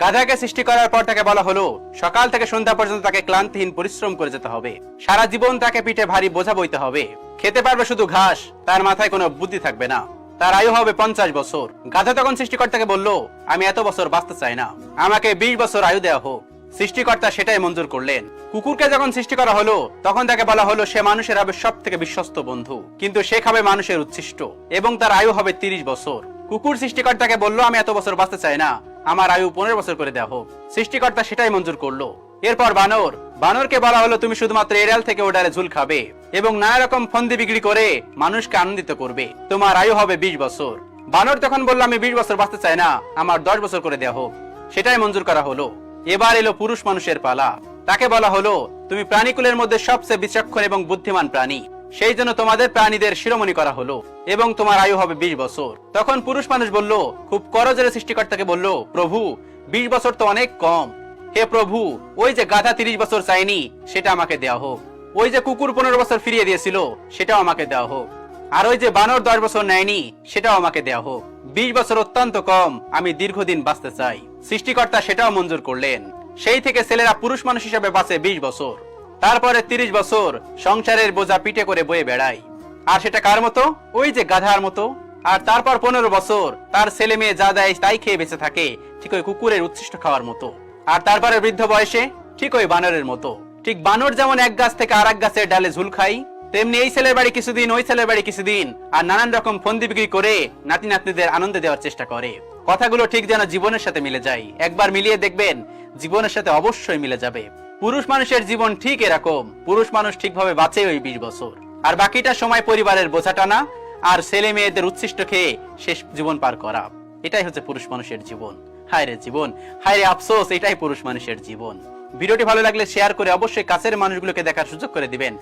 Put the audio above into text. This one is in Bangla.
গাধাকে সৃষ্টি করার পর তাকে বলা হলো, সকাল থেকে সন্ধ্যা পর্যন্ত তাকে ক্লান্তিহীন পরিশ্রম করে যেতে হবে। সারা জীবন তাকে পিঠে ভারী বোঝা বইতে হবে। খেতে পারবে শুধু ঘাস, তার মাথায় কোনো বুদ্ধি থাকবে না। তার আয়ু হবে পঞ্চাশ বছর। গাধা তখন সৃষ্টিকর্তাকে বলল, আমি এত বছর বাঁচতে চাই না। আমাকে বিশ বছর আয়ু দেওয়া হোক। সৃষ্টিকর্তা সেটাই মঞ্জুর করলেন। কুকুরকে যখন সৃষ্টি করা হলো, তখন তাকে বলা হলো, সে মানুষের হবে সব থেকে বিশ্বস্ত বন্ধু। কিন্তু সে খাবে মানুষের উচ্ছিষ্ট, এবং তার আয়ু হবে তিরিশ বছর। কুকুর সৃষ্টিকর্তাকে বলল, আমি এত বছর বাঁচতে চাই না। আমার আয়ু পনেরো বছর করে দেওয়া হোক। সৃষ্টিকর্তা সেটাই মঞ্জুর করল। এরপর বানর। বানরকে বলা হলো, তুমি শুধুমাত্র এড়াল থেকে ওডালে ঝুল খাবে এবং নানা রকম ফন্দি বিক্রি করে মানুষকে আনন্দিত করবে। তোমার আয়ু হবে বিশ বছর। বানর তখন বলল, আমি বিশ বছর বাঁচতে চাই না, আমার দশ বছর করে দেওয়া হোক। সেটাই মঞ্জুর করা হলো। এবার এলো পুরুষ মানুষের পালা। তাকে বলা হলো, তুমি প্রাণীকুলের মধ্যে সবচেয়ে বিচক্ষণ এবং বুদ্ধিমান প্রাণী। সেই জন্য তোমাদের প্রাণীদের শিরোমণি করা হলো এবং তোমার আয়ু হবে বিশ বছর। তখন পুরুষ মানুষ বলল, খুব করজের সৃষ্টিকর্তাকে বলল, প্রভু, বিশ বছর তো অনেক কম। হে প্রভু, ওই যে গাধা তিরিশ বছর চাইনি সেটা আমাকে দেওয়া হোক। ওই যে কুকুর পনেরো বছর ফিরিয়ে দিয়েছিল, সেটাও আমাকে দেওয়া হোক। আর ওই যে বানর দশ বছর নেয়নি, সেটাও আমাকে দেওয়া হোক। বিশ বছর অত্যন্ত কম, আমি দীর্ঘদিন বাঁচতে চাই। সৃষ্টিকর্তা সেটাও মঞ্জুর করলেন। সেই থেকে ছেলেরা পুরুষ মানুষ হিসেবে বাঁচে বিশ বছর। তারপরে তিরিশ বছর সংসারের বোঝা পিঠে করে বয়ে বেড়ায় আর সেটা কার মতো? ওই যে গাধার মতো। আর তারপর পনেরো বছর তার ছেলে মেয়ে যা দেয় তাই খেয়ে বেঁচে থাকে, ঠিক ওই কুকুরের উচ্ছিষ্ট খাওয়ার মতো। আর তারপরে বৃদ্ধ বয়সে ঠিক ওই বানরের মতো। ঠিক বানর যেমন এক গাছ থেকে আর এক গাছের ডালে ঝুল খাই তেমনি এই ছেলের বাড়ি কিছুদিন, ওই ছেলের বাড়ি কিছুদিন, আর নানান রকম ফন্দি বিক্রি করে নাতি নাতনিদের আনন্দ দেওয়ার চেষ্টা করে। কথাগুলো ঠিক যেন জীবনের সাথে মিলে যায়। একবার মিলিয়ে দেখবেন, জীবনের সাথে অবশ্যই মিলে যাবে। পুরুষ মানুষের জীবন ঠিক এরকম। পুরুষ মানুষ ঠিকভাবে বাঁচে ওই বিশ বছর। আর বাকিটা সময় পরিবারের বোঝা টানা আর ছেলে মেয়েদের উচ্ছিষ্ট খেয়ে শেষ জীবন পার করা। এটাই হচ্ছে পুরুষ মানুষের জীবন। হায় রে জীবন, হায় রে আফসোস, এটাই পুরুষ মানুষের জীবন। ভিডিওটি ভালো লাগলে শেয়ার করে অবশ্যই কাছের মানুষগুলোকে দেখার সুযোগ করে দিবেন।